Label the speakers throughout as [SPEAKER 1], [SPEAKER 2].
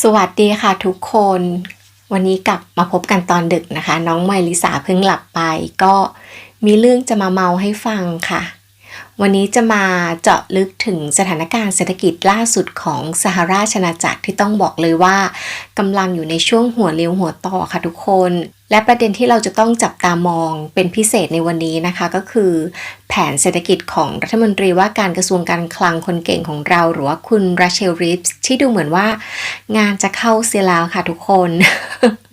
[SPEAKER 1] สวัสดีค่ะทุกคน วันนี้กลับมาพบกันตอนดึกนะคะ น้องไมลิสาเพิ่งหลับไป ก็มีเรื่องจะมาเมาให้ฟังค่ะ วันนี้จะมาเจาะลึกถึงสถานการณ์เศรษฐกิจล่าสุดของสหราชอาณาจักรที่ต้องบอกเลยว่ากำลังอยู่ในช่วงหัวเลี้ยวหัวต่อค่ะทุกคน และประเด็นที่เราจะต้องจับตามองเป็นพิเศษในวันนี้นะคะก็คือ แผนเศรษฐกิจของรัฐมนตรีว่าการกระทรวงการคลังคนเก่งของเรา หรือว่าคุณราเชลริฟส์ที่ดูเหมือนว่า งานจะเข้าเสียแล้วค่ะทุกคน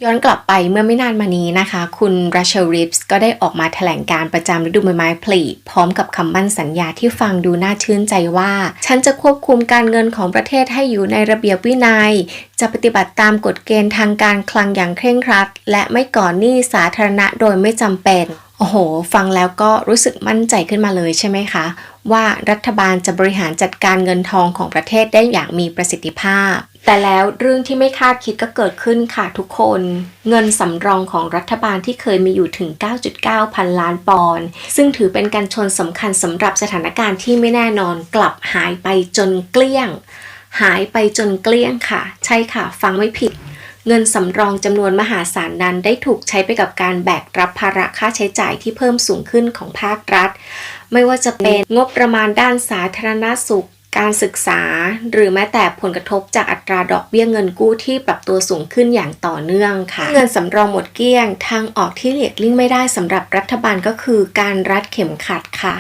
[SPEAKER 1] ย้อนกลับไปเมื่อไม่นานมานี้นะคะ คุณราเชลริฟส์ก็ได้ออกมาแถลงการประจำฤดูใบไม้ผลิพร้อมกับคำมั่นสัญญาที่ฟังดูน่าชื่นใจว่า ฉันจะควบคุมการเงินของประเทศให้อยู่ในระเบียบวินัย จะปฏิบัติตามกฎเกณฑ์ทางการคลังอย่างเคร่งครัด และไม่ก่อหนี้สาธารณะโดยไม่จำเป็น โอ้โห ฟังแล้วก็รู้สึกมั่นใจขึ้นมาเลยใช่ไหมคะ ว่ารัฐบาลจะบริหารจัดการเงินทองของประเทศได้อย่างมีประสิทธิภาพ แต่แล้วเรื่องที่ไม่คาดคิดก็เกิดขึ้นค่ะทุกคน เงินสำรองของรัฐบาลที่เคยมีอยู่ถึง 9.9 พันล้านปอนด์ซึ่งถือเป็นการชนสำคัญสำหรับสถานการณ์ที่ไม่แน่นอนกลับหายไปจนเกลี้ยง หายไปจนเกลี้ยงค่ะ ใช่ค่ะ ฟังไม่ผิด เงินสำรองจำนวนมหาศาลนั้นได้ถูกใช้ไปกับการแบกรับภาระค่าใช้จ่ายที่เพิ่มสูงขึ้นของภาครัฐ ไม่ว่าจะเป็นงบประมาณด้านสาธารณสุข การศึกษา หรือแม้แต่ผลกระทบจากอัตราดอกเบี้ยเงินกู้ที่ปรับตัวสูงขึ้นอย่างต่อเนื่องค่ะ เงินสำรองหมดเกลี้ยง ทางออกที่หลีกเลี่ยงไม่ได้สำหรับรัฐบาลก็คือการรัดเข็มขัดค่ะ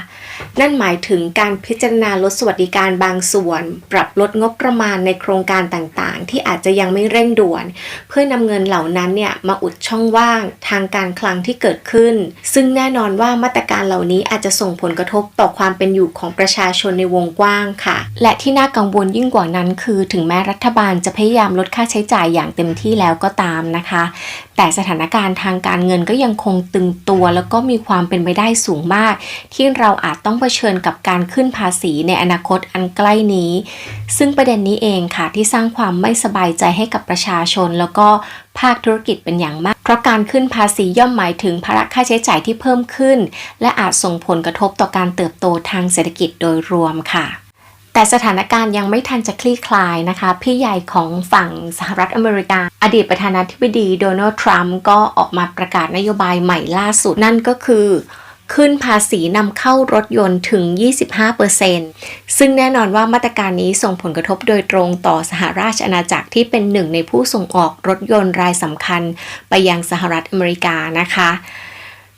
[SPEAKER 1] นั่นหมายถึงการพิจารณาลดสวัสดิการบางส่วน ปรับลดงบประมาณในโครงการต่างๆ ที่อาจจะยังไม่เร่งด่วน เพื่อนำเงินเหล่านั้นเนี่ยมาอุดช่องว่างทางการคลังที่เกิดขึ้น ซึ่งแน่นอนว่ามาตรการเหล่านี้อาจจะส่งผลกระทบต่อความเป็นอยู่ของประชาชนในวงกว้างค่ะ และที่น่ากังวลยิ่งกว่านั้น คือถึงแม้รัฐบาลจะพยายามลดค่าใช้จ่ายอย่างเต็มที่แล้วก็ตามนะคะ แต่สถานการณ์ทางการเงินก็ยังคงตึงตัว แล้วก็มีความเป็นไปได้สูงมาก ที่เราอาจต้อง้องเผชิญกับการขึ้นภาษีในอนาคตอันใกล้นี้ ซึ่งประเด็นนี้เองค่ะที่สร้างความไม่สบายใจให้กับประชาชน แล้วก็ภาคธุรกิจเป็นอย่างมาก เพราะการขึ้นภาษีย่อมหมายถึงภาระค่าใช้จ่ายที่เพิ่มขึ้น และอาจส่งผลกระทบต่อการเติบโตทางเศรษฐกิจโดยรวมค่ะแต่สถานการณ์ยังไม่ทันจะคลี่คลายนะคะ พี่ใหญ่ของฝั่งสหรัฐอเมริกา อดีตประธานาธิบดีโดนัลด์ทรัมป์ก็ออกมาประกาศนโยบายใหม่ล่าสุดนั่นก็คือ ขึ้นภาษีนำเข้ารถยนต์ถึง 25%ซึ่งแน่นอนว่ามาตรการนี้ส่งผลกระทบโดยตรงต่อสหราชอาณาจักรที่เป็นหนึ่งในผู้ส่งออกรถยนต์รายสำคัญ ไปยังสหรัฐอเมริกานะคะ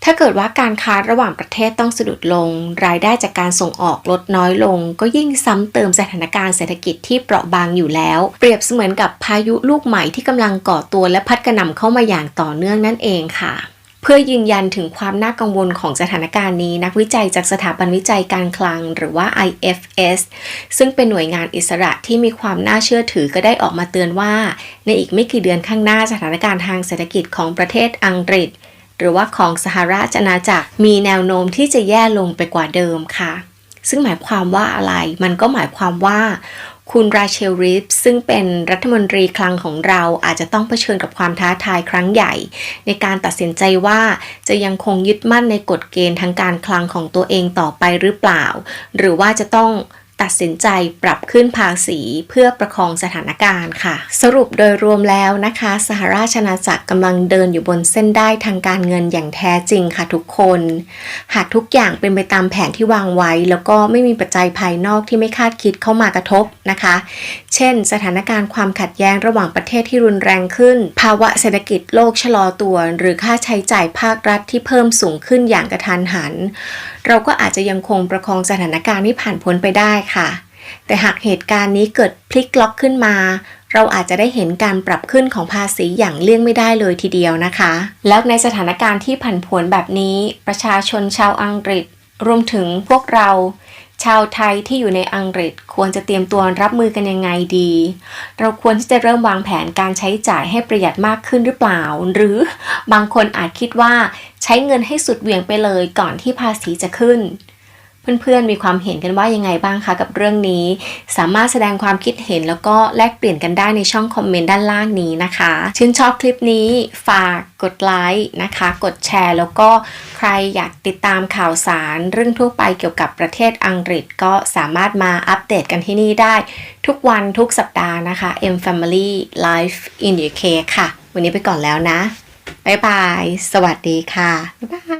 [SPEAKER 1] ถ้าเกิดว่าการค้าระหว่างประเทศต้องสะดุดลง รายได้จากการส่งออกลดน้อยลง ก็ยิ่งซ้ำเติมสถานการณ์เศรษฐกิจที่เปราะบางอยู่แล้ว เปรียบเสมือนกับพายุลูกใหม่ที่กำลังก่อตัวและพัดกระหน่ำเข้ามาอย่างต่อเนื่องนั่นเองค่ะ เพื่อยืนยันถึงความน่ากังวลของสถานการณ์นี้ นักวิจัยจากสถาบันวิจัยการคลัง หรือว่า IFS ซึ่งเป็นหน่วยงานอิสระที่มีความน่าเชื่อถือก็ได้ออกมาเตือนว่า ในอีกไม่กี่เดือนข้างหน้าสถานการณ์ทางเศรษฐกิจของประเทศอังกฤษ หรือว่าของสหราชอาณาจักรมีแนวโน้มที่จะแย่ลงไปกว่าเดิมค่ะ ซึ่งหมายความว่าอะไร มันก็หมายความว่า คุณราเชลริฟซึ่งเป็นรัฐมนตรีคลังของเราอาจจะต้องเผชิญกับความท้าทายครั้งใหญ่ ในการตัดสินใจว่าจะยังคงยึดมั่นในกฎเกณฑ์ทางการคลังของตัวเองต่อไปหรือเปล่า หรือว่าจะต้อง ตัดสินใจปรับขึ้นภาษีเพื่อประคองสถานการณ์ค่ะ สรุปโดยรวมแล้วนะคะ สหราชอาณาจักรกำลังเดินอยู่บนเส้นได้ทางการเงินอย่างแท้จริงค่ะทุกคน หากทุกอย่างเป็นไปตามแผนที่วางไว้ แล้วก็ไม่มีปัจจัยภายนอกที่ไม่คาดคิดเข้ามากระทบนะคะ เช่น สถานการณ์ความขัดแย้งระหว่างประเทศที่รุนแรงขึ้น ภาวะเศรษฐกิจโลกชะลอตัว หรือค่าใช้จ่ายภาครัฐที่เพิ่มสูงขึ้นอย่างกระทันหันเราก็อาจจะยังคงประคองสถานการณ์ที่ผ่านพ้นไปได้ค่ะ แต่หากเหตุการณ์นี้เกิดพลิกล็อกขึ้นมา เราอาจจะได้เห็นการปรับขึ้นของภาษีอย่างเลี่ยงไม่ได้เลยทีเดียวนะคะ แล้วในสถานการณ์ที่ผันผวนแบบนี้ ประชาชนชาวอังกฤษ รวมถึงพวกเรา ชาวไทยที่อยู่ในอังกฤษควรจะเตรียมตัวรับมือกันยังไงดี เราควรที่จะเริ่มวางแผนการใช้จ่ายให้ประหยัดมากขึ้นหรือเปล่า หรือบางคนอาจคิดว่าใช้เงินให้สุดเหวี่ยงไปเลยก่อนที่ภาษีจะขึ้น เพื่อนๆ มีความเห็นกันว่ายังไงบ้างคะกับเรื่องนี้ สามารถแสดงความคิดเห็นแล้วก็แลกเปลี่ยนกันได้ในช่องคอมเมนต์ด้านล่างนี้นะคะ ชื่นชอบคลิปนี้ฝากกดไลค์นะคะ กดแชร์ แล้วก็ใครอยากติดตามข่าวสารเรื่องทั่วไปเกี่ยวกับประเทศอังกฤษ ก็สามารถมาอัปเดตกันที่นี่ได้ ทุกวันทุกสัปดาห์นะคะ M Family Life in UK ค่ะ วันนี้ไปก่อนแล้วนะบ๊ายบาย สวัสดีค่ะบ๊ายบาย